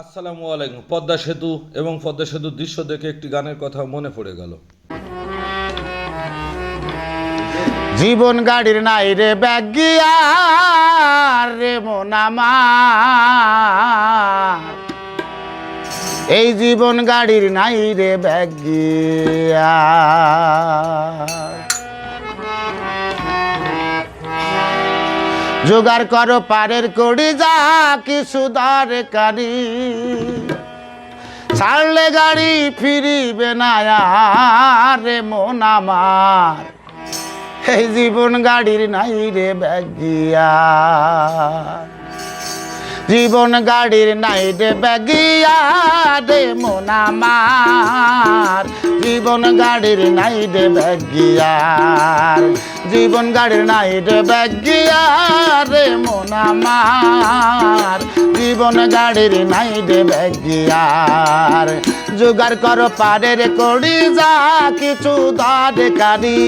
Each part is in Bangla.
আসসালামু আলাইকুম। পদ্মা সেতু এবং পদ্মা সেতুর দৃশ্য দেখে একটি গানের কথা মনে পড়ে গেল। জীবন গাড়ির নাই রে ব্যাগিয়া রে মন আমার। এই জীবন গাড়ির নাই রে ব্যাগিয়া জোগাড় করো পারের কড়ি, যা কিছু দরকারি। ছাড়লে গাড়ি ফিরিবে না রে মন আমার। এই জীবন গাড়ির নাই রে ব্যাগিয়া। জীবন গাড়ির নাই রে ব্যাগিয়া রে মন আমার। জীবন গাড়ির নাই রে ব্যাগিয়ার। জীবন গাড়ির নাই রে ব্যাগিয়া রে মন আমার। জীবন গাড়ির নাই রে। ব্যাগিয়ার জোগাড় করো পারের কড়ি, যা কিছু দরকারি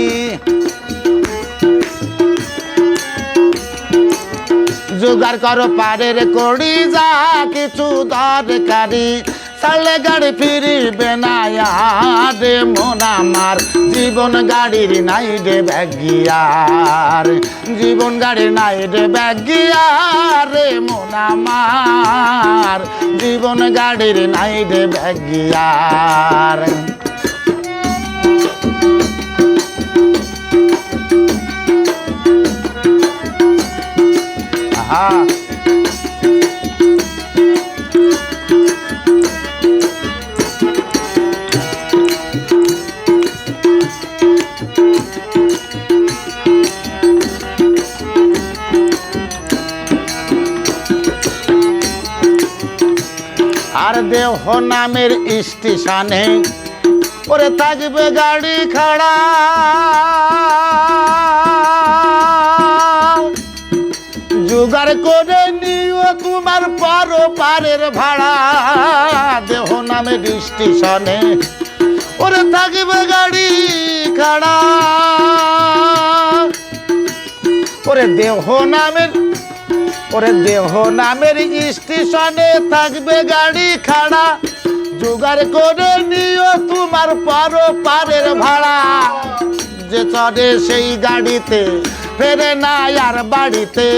জোগাড় করো পারের কড়ি, যা কিছু দরকারি সালে গাড়ি ফিরিবে না রে মন আমার। জীবন গাড়ির নাই রে ব্যাগিয়ার। জীবন গাড়ির নাই রে ব্যাগিয়ার রে মন আমার। জীবন গাড়ির নাই রে ব্যাগিয়ার। আর দেহ নামের স্টেশনে ওরে থাকবে গাড়ি খাড়া। জোগাড় করে নিও তোমার পারো পারের ভাড়া। দেহ নামের স্টেশনে ওরে থাকবে গাড়ি খাড়া। ওরে দেহ নামের, ওরে দেহ নামের স্টেশনে থাকবে গাড়ি খাড়া। জোগাড় করে নিও তোমার পারো পারের ভাড়া। যে চড়ে সেই গাড়িতে, ফেরে না আর বাড়িতে।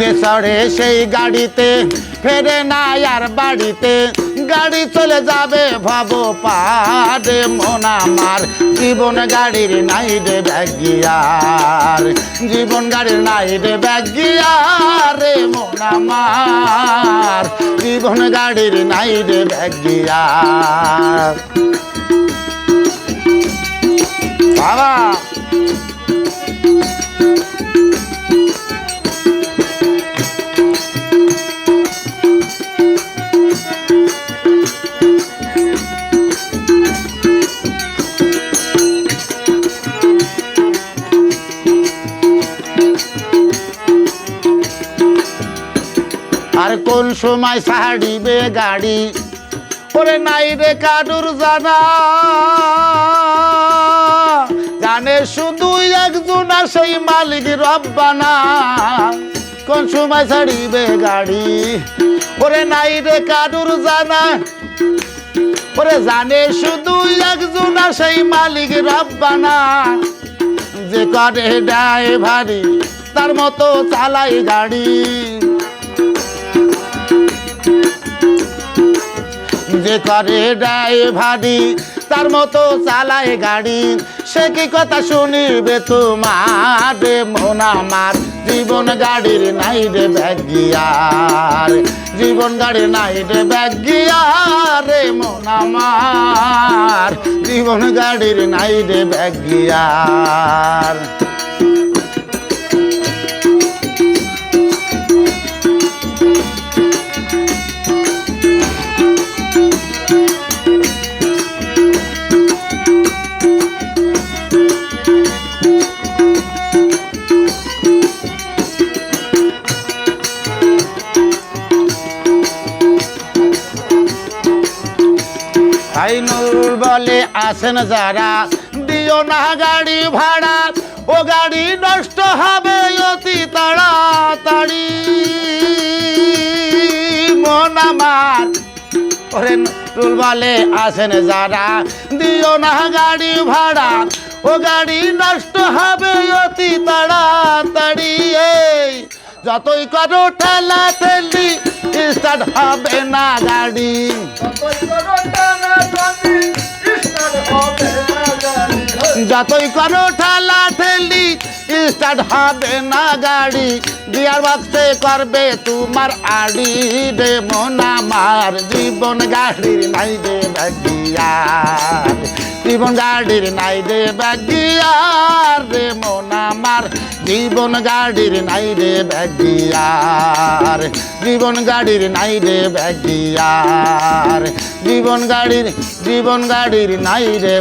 যে চড়ে সেই গাড়িতে, ফেরে না আর বাড়িতে। গাড়ি চলে যাবে, ভাব পারে মন আমার। জীবন গাড়ির নাই রে ব্যাগিয়ার। জীবন গাড়ির নাই রে ব্যাগিয়ার রে মন আমার। জীবন গাড়ির নাই রে ব্যাগিয়ার। আর কোন সময় ছাড়িবে গাড়ি? ওরে নাই রে কাডুর জানা। জানে শুধু একজন সেই মালিক রব্বানা। কোন সময় ছাড়িবে গাড়ি? ওরে নাই রে কাডুর জানা। ওরে জানে শুধু একজন সেই মালিক রব্বানা। যে করে ড্রাইভারি, তার মতো চালাই গাড়ি। যে করে ড্রাইভারি, তার মতো চালায় গাড়ি। সে কি কথা শুনিবে তোমার মন আমার? জীবন গাড়ির নাই রে ব্যাগিয়ার। জীবন গাড়ির নাই রে ব্যাগিয়ার রে মন আমার। জীবন গাড়ির নাই রে ব্যাগিয়ার। আইনুল বলে আসেন যারা, দিও না গাড়ি ভাড়া, ও গাড়ি নষ্ট হবে অতি তাড়াতাড়ি। মন আমার, ওরে টুল বলে আসেন যারা, দিও না গাড়ি ভাড়া, ও গাড়ি নষ্ট হবে অতি তাড়াতাড়ি। এই, যতই করো ঠেলা ঠেলি স্টার্ট হবে না গাড়ি। যতই করো ঠেলা ঠেলি, স্টার্ট হবে না গাড়ি। গিয়ার বক্সে করবে তোমার আড়ি রে, মন আমার জীবন গাড়ির নাই রে বাগিয়ার। জীবন গাড়ির নাই রে বাগিয়ার রে, মন আমার জীবন গাড়ির নাই রে বাগিয়ার। জীবন গাড়ির নাই রে বাগিয়ার। জীবন গাড়ির জীবন গাড়ির নাই রে